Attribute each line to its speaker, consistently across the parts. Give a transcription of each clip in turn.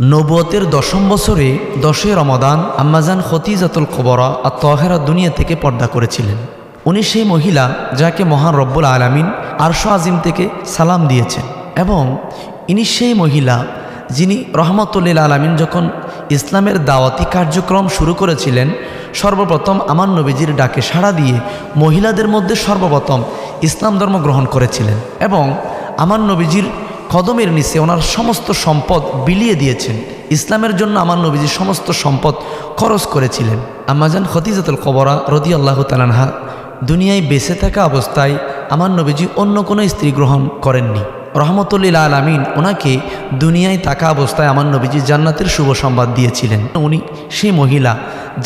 Speaker 1: নবতের দশম বছরে দশই রমাদান আম্মাজান খতিজাতুল কবরা আর তহেরা দুনিয়া থেকে পর্দা করেছিলেন। উনি সেই মহিলা যাকে মহান রব্বুল আলামিন আরশো আজিম থেকে সালাম দিয়েছেন এবং ইনি সেই মহিলা যিনি রহমতুল্লিল আলামিন যখন ইসলামের দাওয়াতি কার্যক্রম শুরু করেছিলেন, সর্বপ্রথম আমার নবীজির ডাকে সাড়া দিয়ে মহিলাদের মধ্যে সর্বপ্রথম ইসলাম ধর্ম গ্রহণ করেছিলেন এবং আমার নবীজির কদমের নিচে ওনার সমস্ত সম্পদ বিলিয়ে দিয়েছেন। ইসলামের জন্য আমার নবীজি সমস্ত সম্পদ খরচ করেছিলেন। আমাজান খতিজাতুল কবরা রদি আল্লাহ তালানহা দুনিয়ায় বেঁচে থাকা অবস্থায় আমার নবীজি অন্য কোনো স্ত্রী গ্রহণ করেননি। রহমতুল্লিল আলমিন ওনাকে দুনিয়ায় থাকা অবস্থায় আমার নবীজি জান্নাতের শুভ সংবাদ দিয়েছিলেন। উনি সেই মহিলা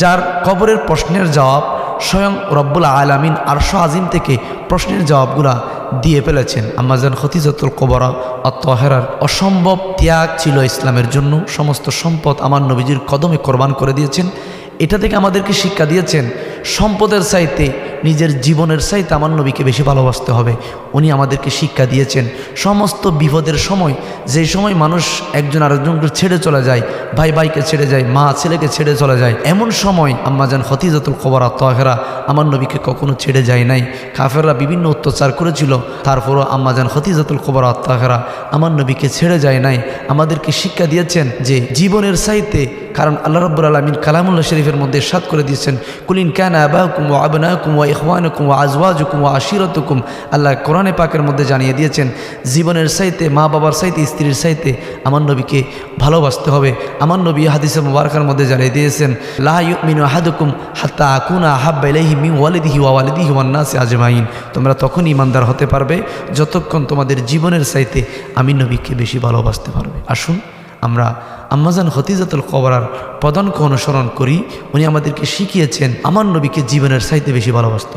Speaker 1: যার কবরের প্রশ্নের জবাব স্বয়ং রব্বুল আলামিন আরশো আজিম থেকে প্রশ্নের জবাবগুলা দিয়ে ফেলেছেন। আমাজান খতিজাতুল কবরা অত্তহেরার অসম্ভব ত্যাগ ছিল ইসলামের জন্য। সমস্ত সম্পদ আমার নবীজির কদমে কোরবান করে দিয়েছেন। এটা থেকে আমাদেরকে শিক্ষা দিয়েছেন, সম্পদের চাইতে নিজের জীবনের চাইতে আমার নবীকে বেশি ভালোবাসতে হবে। উনি আমাদেরকে শিক্ষা দিয়েছেন। সমস্ত বিপদের সময়, যে সময় মানুষ একজন আরেকজনকে ছেড়ে চলে যায়, ভাই ভাইকে ছেড়ে যায়, মা ছেলেকে ছেড়ে চলে যায়, এমন সময় আম্মা আম্মাজান হতিজাতুল খবর, তহেরা আমার নবীকে কখনো ছেড়ে যায় নাই। কাফেররা বিভিন্ন অত্যাচার করেছিল, তারপরও আম্মা আম্মাজান হতিজাতুল খবর, তহেরা আমার নবীকে ছেড়ে যায় নাই। আমাদেরকে শিক্ষা দিয়েছেন যে জীবনের চাইতে কারণ আল্লাহ রব্বুল আলমিন কালামুল্লাহ শরীফের মধ্যে সাত করে দিয়েছেন কুলিন ক্যান আবাহকুম ও আবনাকুম ও ইহওয়ানকুম ও আজওয়াজুকুম ও আশিরতুকুম। আল্লাহ কোরআনে পাকের মধ্যে জানিয়ে দিয়েছেন, জীবনের সাইতে মা বাবার সাইতে স্ত্রীর সাইতে আমার নবীকে ভালোবাসতে হবে। আমার নবী হাদিসে মুবারকার মধ্যে জানিয়ে দিয়েছেন লাহমিনু আহাদুকুম হাত্তা আকুনা আহাব্বা ইলাইহি মি ওয়ালিদিহি ওয়া ওয়ালিদিহি ওয়ান্নাসি আজমাইন। তোমরা তখন ইমানদার হতে পারবে যতক্ষণ তোমাদের জীবনের সাইতে আমি নবীকে বেশি ভালোবাসতে পারবে। আসুন আমরা আম্মাজান হতিজাতুল কবরার প্রধানকে অনুসরণ করি, উনি আমাদেরকে শিখিয়েছেন, আমার নবীকে জীবনের সাইতে বেশি ভালোবাসতে।